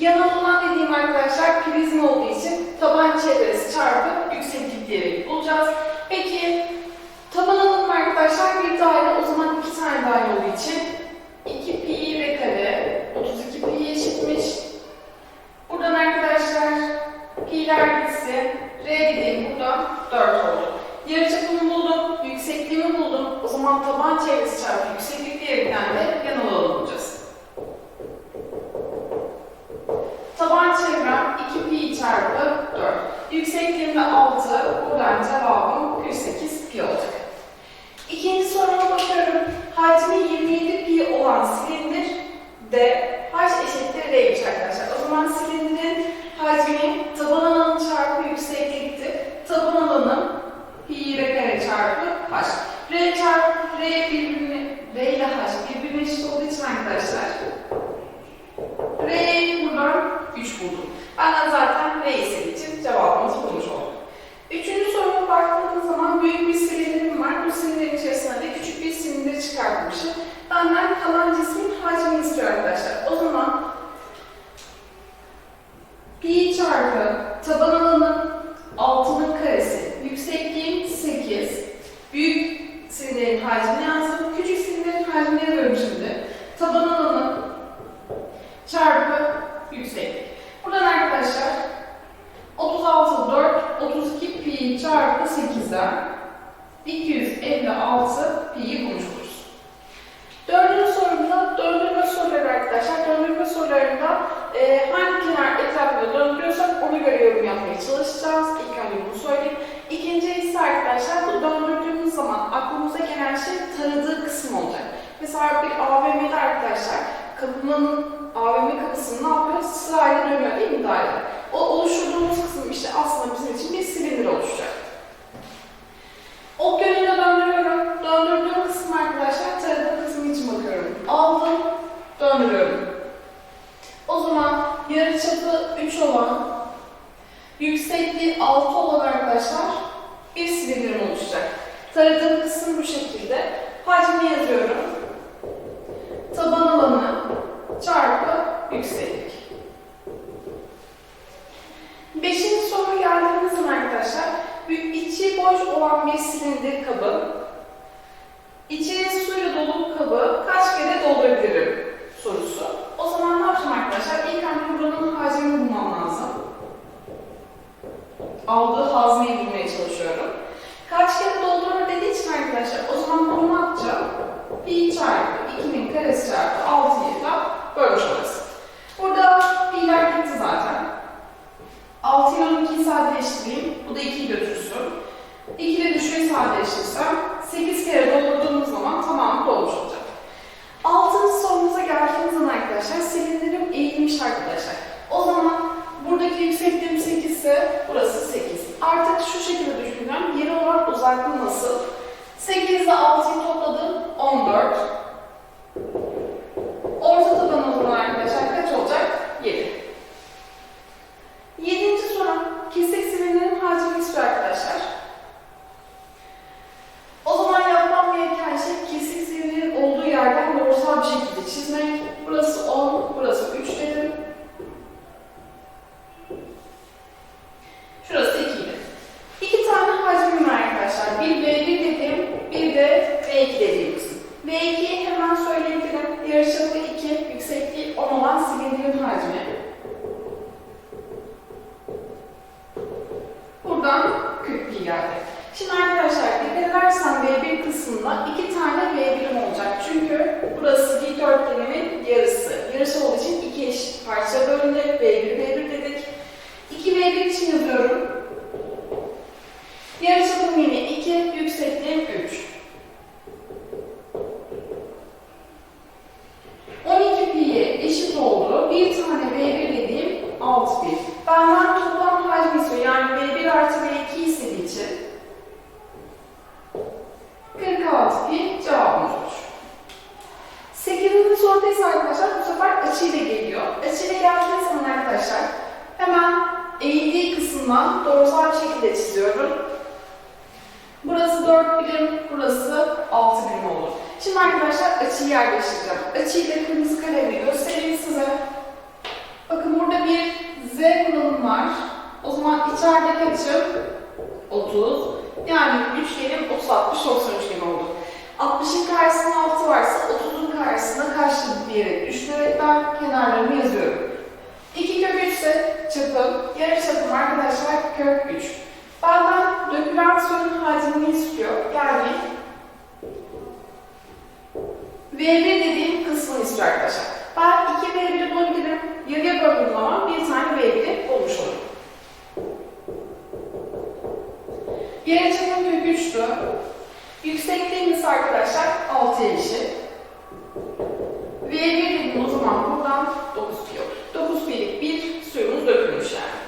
Yanan olan dediğim arkadaşlar prizma olduğu için taban çevresi çarpı yükseklik diyerek bulacağız. Peki taban alanım arkadaşlar bir daire o zaman iki tane daire olduğu için 2 pi ve kare 32 pi eşitmiş. Buradan arkadaşlar pi'ler gitsin. R dediğim buradan 4 oldu. Yarıçapımı buldum, yüksekliğimi buldum. O zaman taban çevresi çarpı yükseklik diyerekten de yan Taban çevrem 2 pi çarpı 4. Yüksekliğim de 6. Buradan cevabım 48 pi olacak. İkinci soruma bakıyorum. Hacmi 27 pi olan silindir de h eşittir r'ymiş arkadaşlar. O zaman silindirin hacmi taban alanı çarpı yüksekliktir. Taban alanı pi r kare çarpı h. r çarpı r birbirine, r ile h birbirine eşit olduğu için arkadaşlar 3 buldum. Benden zaten R istediği için cevabımızı bulmuş olduk. Üçüncü soruma baktığımız zaman büyük bir silindirim var. Bu silindirin içerisinde de küçük bir silindir çıkartmışım. Benden kalan cismin hacmini istiyor arkadaşlar. O zaman pi çarpı taban alanı 6'nın karesi, yüksekliğim 8, büyük silindirin hacmini yazdım. Küçük silindirin hacmini yazıyorum şimdi. Taban alanı çarpı yükseklik. Buradan arkadaşlar 36, 4, 32 pi çarpı 8'den 256 pi'yi bulmuş oluruz. Dördüncü sorumda döndürme soruları arkadaşlar. Döndürme sorularında e, hangi kenar etrafında döndürüyorsak ona göre yorum yapmaya çalışacağız. İlk önce bunu söyleyeyim. İkinci ise arkadaşlar bu döndürdüğümüz zaman aklımıza gelen şey taradığı kısım olacak. Mesela bir AVM'de arkadaşlar kapının AVM kapısını ne yapıyor? Sırayla dönüyor değil mi daire? O oluşturduğumuz kısım işte aslında bizim için bir silindir oluşacak. Ok yönüne döndürüyorum. Döndürdüğüm kısım arkadaşlar taradığım kısmı için bakıyorum. Aldım, döndürüyorum. O zaman yarıçapı 3 olan, yüksekliği 6 olan arkadaşlar bir silindirim oluşacak. Taradığım kısım bu şekilde. Hacmi yazıyorum. Taban alanı çarpı yükseklik. Beşinci soruya geldiğimiz zaman arkadaşlar, bir içi boş olan bir silindir kabı, içi suyla dolu kabı kaç kere doldurabilirim sorusu. O zaman ne yapacağım arkadaşlar? İlk önce buranın hacmini bulmam lazım. Aldığı hazneyi bulmaya çalışıyorum. Kaç kere doldurur dediği için arkadaşlar, o zaman bunu ne yapacağım? Pi çarpı 2'nin karesi çarpı 6'yı da bölmüş olacağız. Burada pi'ler gitti zaten. 6 ile 12'yi sadeleştireyim. Bu da 2'yi götürsün. 2 ile düşüğü sadeleştirsem 8 kere doldurduğumuz zaman tamamı dolmuş olacak. Altıncı sorumuza geldiğimiz zaman arkadaşlar silindirim eğilmiş arkadaşlar. O zaman buradaki yüksekliğim 8 ise burası 8. Artık şu şekilde düşüneceğim. Yeri olan uzaklığı nasıl? 8 ile 6'yı topladım 14. Orta taban o zaman arkadaşlar kaç olacak? 7. Yedinci soru. Kesik silindirin hacmi istiyor arkadaşlar. O zaman yapmam gereken şey kesik silindirin olduğu yerden doğrusal bir şekilde çizmek. Burası 10, burası 3 dedim. Şurası 2 idi. İki tane hacmim var arkadaşlar. Bir V1 dediğim, bir de V2 dediğim kısım. V2'yi hemen söyleyebilirim. Yarıçapı 2, yüksekliği 10 olan silindirin hacmi. Buradan 40 pi geldi. Şimdi arkadaşlar dikkat edersen V1 kısmında iki tane V1'im olacak. Çünkü burası dikdörtgenimin yarısı. Yarısı olduğu için iki eşit parça bölündü. V1, V1 dedik. 2 V1 için yazıyorum. Yarıçapım yine 2, yüksekliğim 3. 12 pi'ye eşit oldu. Bir tane V1 dediğim 6 pi. Benden toplam hacmi istiyor. Yani V1 artı V2 istediği için 46 pi cevabımız olur. 8. soruda ise arkadaşlar bu sefer açıyla geliyor. Açıyla geldiği zaman arkadaşlar hemen kısımdan doğrusal bir şekilde çiziyorum. Burası 4 birim, burası 6 birim olur. Şimdi arkadaşlar açıyı yerleştireceğim. Açıyı da kırmızı kalemle göstereyim size. Bakın burada bir Z kuralım var. O zaman içerideki açım 30. Yani üçgenim 30, 60, 90 üçgeni oldu. 60'ın karşısında 6 varsa 30'un karşısına kaçtı diyerek düşünerekten kenarlarını yazıyorum. 2 kök 3 ise çapım, yarı çapım arkadaşlar kök 3. Benden dökülen suyun hacmini istiyor. Yani V1 dediğim kısmını istiyor arkadaşlar. Ben 2 V1'i bulabilirim. Yarıya böldüğüm zaman bir tane V1'i bulmuş olurum. Yarı çapım kök 3'tü. Yüksekliğimiz arkadaşlar 6'ya eşit. V1 dedim o zaman buradan 9 pi olur. 9 pi'lik bir suyumuz dökülmüş yani.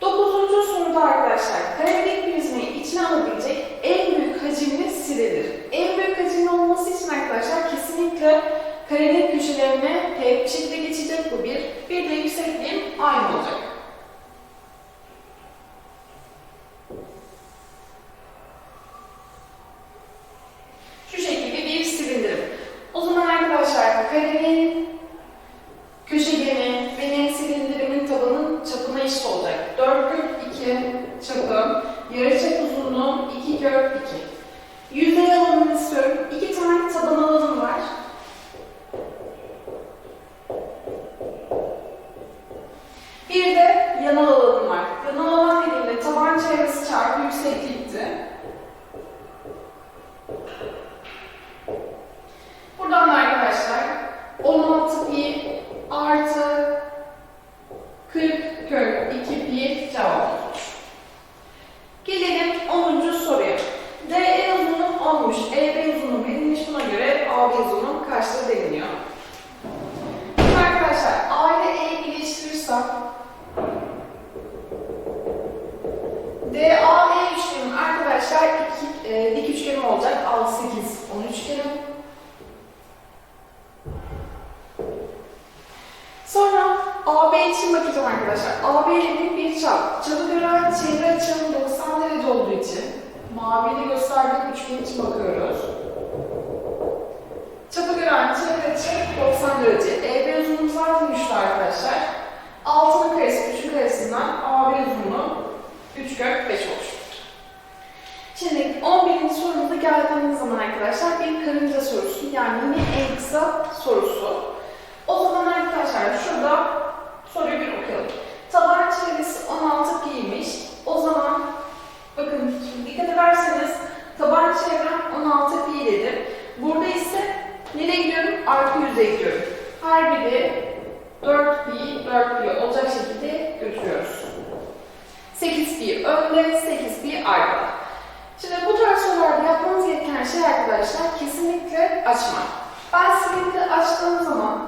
Dokuzuncu soruda arkadaşlar karelik prizmayı içine alabilecek en büyük hacimli siledir. En büyük hacimli olması için arkadaşlar kesinlikle karenin köşelerine tek bir geçecek bu bir. Bir de yüksekliğim aynı olacak. Şu şekilde bir silindirim. O zaman arkadaşlar karenin köşegeni benim silindirimin tabanın çapına eşit olacak. 4 kök 2 çapım, yarıçap uzunluğum 2 kök 2. Yüzey alanını istiyorum. 2 tane taban alanım var. Bir de yanal alanım var. Yanal alan dediğimde taban çevresi çarpı yükseklikti. Buradan da arkadaşlar 16 pi artı 40 kök 2 pi cevap olur. Gelelim 10. soruya. DE uzunluğu olmuş, EB uzunluğu verilmiş. Buna göre AB uzunluğu kaçtır deniliyor. Şimdi arkadaşlar A ile E'yi birleştirirsem DAE üçgenim arkadaşlar iki, e, dik üçgenim olacak. 6, 8, 10 üçgenim. Sonra AB için bakacağım arkadaşlar. AB ile bir çap. Çapı gören çevre açının 90 derece olduğu için maviyle gösterdiğim üçgen için bakıyoruz. Çapı gören çevre açı 90 derece. EB uzunluğu zaten 3'tü arkadaşlar. 6'nın karesi 3'ün karesinden AB uzunluğu 3 kök 5 olur. Şimdi 11. sorumuza geldiğimiz zaman arkadaşlar bir karınca sorusu yani yine en kısa sorusu. O zaman arkadaşlar şurada soruyu bir okuyalım. Taban çevresi 16 pi'ymiş. O zaman bakın şimdi dikkat ederseniz taban çevrem 16 pi dedim. Burada ise nereye gidiyorum? Arka yüzeye gidiyorum. Her biri 4 pi, 4 pi olacak şekilde götürüyoruz. 8 pi önde, 8 pi arkada. Şimdi bu tarz sorularda yapmanız gereken şey arkadaşlar kesinlikle açmak. Ben silindiri açtığım zaman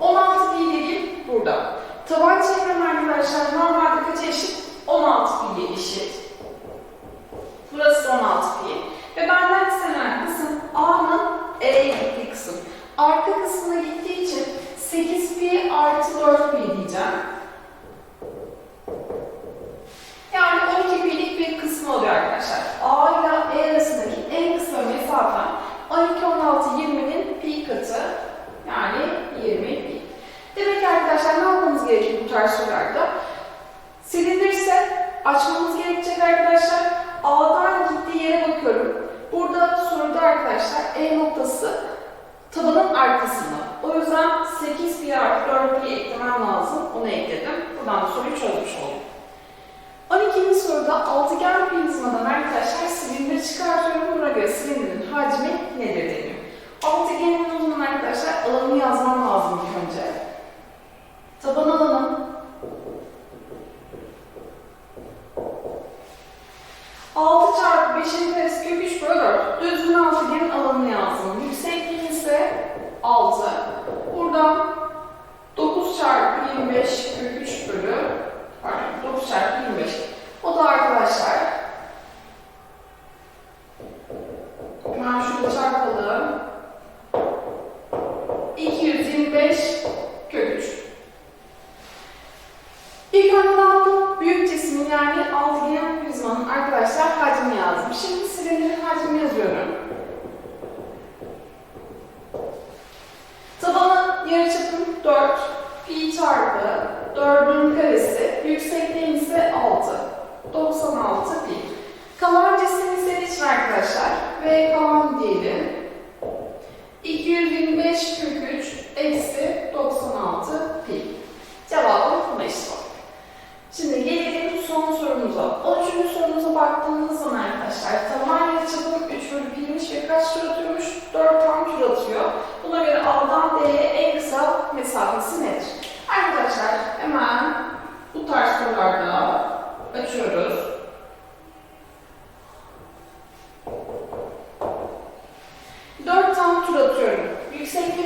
16 pi değil burada. Taban çevrem arkadaşlar normalde kaça eşit? 16 pi'ye eşit. Burası 16 pi. Ve benden istenen kısım A'nın E'ye gittiği kısım. Arka kısmına gittiği için 8 pi artı 4 pi diyeceğim. Yani 12 pi'lik bir kısmı oluyor arkadaşlar. A ile E arasındaki en kısa mesafe 12, 16, 20'nin pi katı. Yani 20 pi. Demek ki arkadaşlar ne yapmamız Silindir ise açmamız gerekecek arkadaşlar. A'dan gittiği yere bakıyorum. Burada soruda arkadaşlar E noktası tabanın arkasında. O yüzden 8 pi artı 4 pi eklemem lazım. Onu ekledim. Buradan da soruyu çözmüş oldum. 12. soruda altıgen prizmadan arkadaşlar silindir çıkartıyorum. Buna göre silindirin hacmi nedir deniyor. Altıgenin uzunluğunu arkadaşlar alanını yazmam lazım ilk önce. Taban alanım 6 çarpı 5'in karesi kök 3 bölü 4. Düzgün altıgenin alanını yazdım. Yüksekliği ise 6. Buradan 9 çarpı 25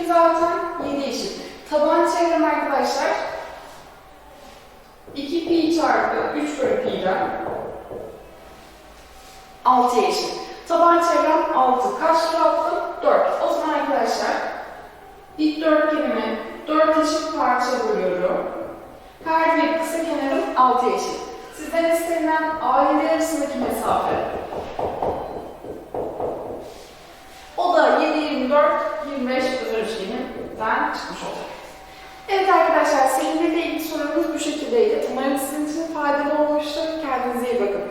Zaten 7 eşit. Taban çevrem arkadaşlar 2 pi çarpı 3 bölü pi'den 6 eşit. Taban çevrem 6. Kaç tur 4. O zaman arkadaşlar dikdörtgenimi 4 eşit parça bölüyorum. Her bir kısa kenarım 6 eşit. Sizden istenilen A ile arasındaki mesafe Arkadaşlar sizinle de ilk sorumuz bu şekildeydi. Umarım sizin için faydalı olmuştur. Kendinize iyi bakın.